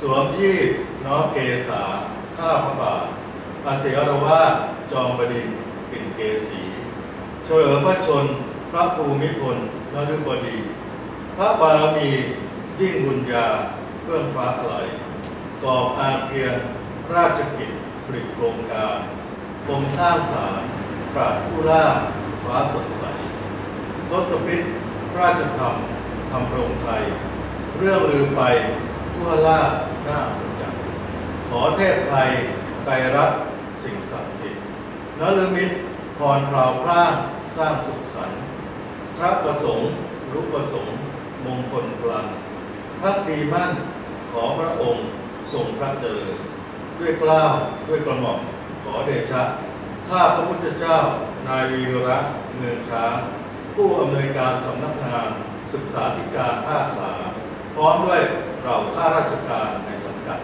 สวมที่น้อมเกษาข้าพระบาทอาเสียรวาสจอมบดินปิ่นเกษีเฉลิมพระชน พระภูมิพลนฤบดี พระบารมียิ่งบุญญาเฟื่องฟ้าอะไรกอบอาเพียนราชกิจผลิตโครงการกรมสร้างสารปราดผู้ล่าฟ้าสดใสทศพิษราชธรรมทำรงไทย เรื่องลือไป ทั่วล่าหน้าสนใจขอเทพไทยไตรรัตสิ่งศักดิ์สิทธิ์นฤมิตพรพราวพร่างสร้างสุขสันต์พระประสงค์รุประสงค์ มงคลพลังพักดีมั่นขอพระองค์ทรงพระเจริญ ด้วยกล้าวด้วยกระหม่อมขอเดชะ ข้าพระพุทธเจ้านายวีระเมืองช้างผู้อำนวยการสำนักงานศึกษาธิการภาคสาพร้อมด้วย เราข้าราชการในสังกัด